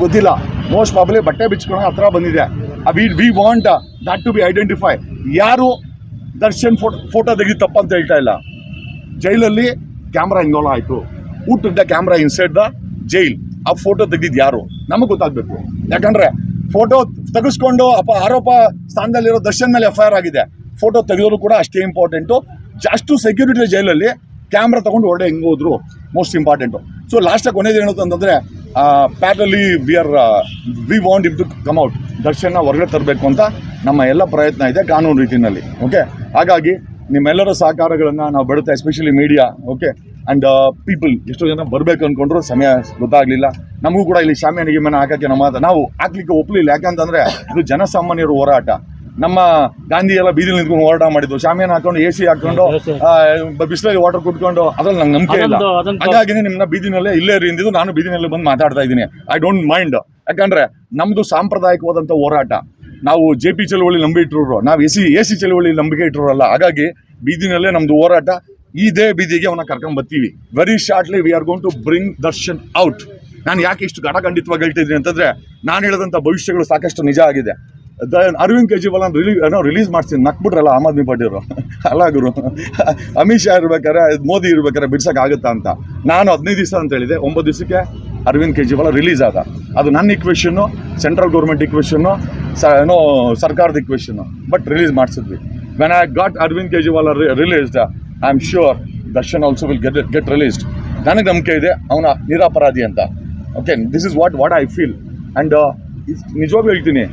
ಗೊತ್ತಿಲ್ಲ. Most probably ಬಟ್ಟೆ ಬಿಚ್ಕೊಳ್ಳೋ ಹತ್ರ ಬಂದಿದೆ. We we want that to be identify ಯಾರು ದರ್ಶನ್ ಫೋಟೋ ಫೋಟೋ ತೆಗೆದು ತಪ್ಪಂತ ಹೇಳ್ತಾ ಇಲ್ಲ. ಜೈಲಲ್ಲಿ ಕ್ಯಾಮ್ರಾ ಇನ್ವಾಲ್ವ್ ಆಯಿತು. ಊಟದ ಕ್ಯಾಮ್ರಾ ಇನ್ಸೈಡ್ ದ ಜೈಲ್ ಆ ಫೋಟೋ ತೆಗೆದಿದ್ದು ಯಾರು? ನಮಗೆ ಗೊತ್ತಾಗಬೇಕು. ಯಾಕಂದರೆ ಫೋಟೋ ತೆಗೆಸ್ಕೊಂಡು ಅಪ, ಆರೋಪ ಸ್ಥಾನದಲ್ಲಿರೋ ದರ್ಶನ್ ಮೇಲೆ ಎಫ್ ಆರ್ ಆಗಿದೆ. ಫೋಟೋ ತೆಗೆಯೋರು ಕೂಡ ಅಷ್ಟೇ ಇಂಪಾರ್ಟೆಂಟು ಅಷ್ಟು ಸೆಕ್ಯೂರಿಟಿ ಜೈಲಲ್ಲಿ ಕ್ಯಾಮ್ರಾ ತೊಗೊಂಡು ಹೊರಡೆ ಹೆಂಗೆ ಹೋದ್ರು? ಮೋಸ್ಟ್ ಇಂಪಾರ್ಟೆಂಟು ಸೊ ಲಾಸ್ಟಾಗಿ ಕೊನೆಯದು ಏನು ಅಂತಂದರೆ ಪ್ಯಾಟಲ್ಲಿ we are we want him to come out Darshan ಹೊರಗಡೆ ತರಬೇಕು ಅಂತ ನಮ್ಮ ಎಲ್ಲ ಪ್ರಯತ್ನ ಇದೆ ಕಾನೂನು ರೀತಿಯಲ್ಲಿ ಓಕೆ ಹಾಗಾಗಿ ನಿಮ್ಮೆಲ್ಲರ ಸಹಕಾರಗಳನ್ನು ನಾವು ಬಿಡುತ್ತೆ especially media okay and people ಎಷ್ಟೋ ಜನ ಬರಬೇಕು ಅಂದ್ಕೊಂಡ್ರು ಸಮಯ ಗೊತ್ತಾಗಲಿಲ್ಲ. ನಮಗೂ ಕೂಡ ಇಲ್ಲಿ ಶಾಮಿಯಾನಿಗೆ ಮನೆ ಹಾಕೋಕ್ಕೆ ನಮ್ಮ ನಾವು ಹಾಕ್ಲಿಕ್ಕೆ ಒಪ್ಪಲಿಲ್ಲ ಯಾಕಂತಂದರೆ ಇದು ಜನಸಾಮಾನ್ಯರ ಹೋರಾಟ. ನಮ್ಮ ಗಾಂಧಿ ಎಲ್ಲ ಬೀದಿಲಿ ನಿಂತ್ಕೊಂಡು ಹೋರಾಟ ಮಾಡಿದ್ದು. ಶಾಮಿಯನ್ ಹಾಕೊಂಡು ಎ ಸಿ ಹಾಕೊಂಡು ಬಿಸಿಲಲ್ಲಿ ವಾಟರ್ ಕುಟ್ಕೊಂಡು ಅದ್ರಲ್ಲಿ ನಂಗೆ ನಂಬಿಕೆ ಇಲ್ಲ. ಹಾಗಾಗಿ ನಿಮ್ಮನ್ನ ಬೀದಿನಲ್ಲೇ ಇಲ್ಲೇ ರೀ ಅಂದಿದ್ದು ನಾನು ಬೀದಿನಲ್ಲಿ ಬಂದು ಮಾತಾಡ್ತಾ ಇದ್ದೀನಿ. ಐ ಡೋಂಟ್ ಮೈಂಡ್ ಯಾಕಂದ್ರೆ ನಮ್ದು ಸಾಂಪ್ರದಾಯಿಕವಾದಂಥ ಹೋರಾಟ. ನಾವು ಜೆ ಪಿ ಚಳವಳಿ ನಂಬಿ ಇಟ್ಟರು ನಾವು ಎ ಸಿ ಎ ಸಿ ಚಳವಳಿ ನಂಬಿಕೆ ಇಟ್ಟರಲ್ಲ ಹಾಗಾಗಿ ಬೀದಿನಲ್ಲೇ ನಮ್ದು ಹೋರಾಟ ಇದೇ ಬೀದಿಗೆ ಅವನ್ನ ಕರ್ಕೊಂಡ್ ಬರ್ತೀವಿ. Very shortly we are going to bring Darshan out ನಾನು ಯಾಕೆ ಇಷ್ಟು ಘಟಖಂಡಿತವಾಗಿ ಹೇಳ್ತಿದ್ದೀನಿ ಅಂತಂದ್ರೆ ನಾನು ಹೇಳಿದಂಥ ಭವಿಷ್ಯಗಳು ಸಾಕಷ್ಟು ನಿಜ ಆಗಿದೆ. ಅರವಿಂದ್ ಕೇಜ್ರಿವಾಲ್ ರಿಲೀಸ್ ಏನೋ ರಿಲೀಸ್ ಮಾಡ್ತೀನಿ ನಕ್ಬಿಟ್ರಲ್ಲ ಆಮ್ ಆದ್ಮಿ ಪಾರ್ಟಿಯವರು ಅಲ್ಲ ಗುರು. ಅಮಿತ್ ಶಾ ಇರ್ಬೇಕಾರೆ ಮೋದಿ ಇರ್ಬೇಕಾರೆ ಬಿಡ್ಸಕ್ ಆಗುತ್ತಾ ಅಂತ. ನಾನು ಹದಿನೈದು ದಿವಸ ಅಂತ ಹೇಳಿದೆ, ಒಂಬತ್ತು ದಿವಸಕ್ಕೆ ಅರವಿಂದ್ ಕೇಜ್ರಿವಾಲ್ ರಿಲೀಸ್ ಆದ. ಅದು ನನ್ನ ಇಕ್ವೇಶನ್ನು ಸೆಂಟ್ರಲ್ ಗೌರ್ಮೆಂಟ್ ಇಕ್ವೇಶನ್ನು ಸ, ಏನೋ ಸರ್ಕಾರದ equation but release ಮಾಡಿಸಿದ್ವಿ. When I got Arvind Kejriwal released I am sure Darshan also will get get released ನನಗೆ ನಂಬಿಕೆ ಇದೆ, ಅವನ ನಿರಾಪರಾಧಿ ಅಂತ. Okay this is what what I feel and ನಿಜವಾಗ್ಲೂ ಹೇಳ್ತೀನಿ.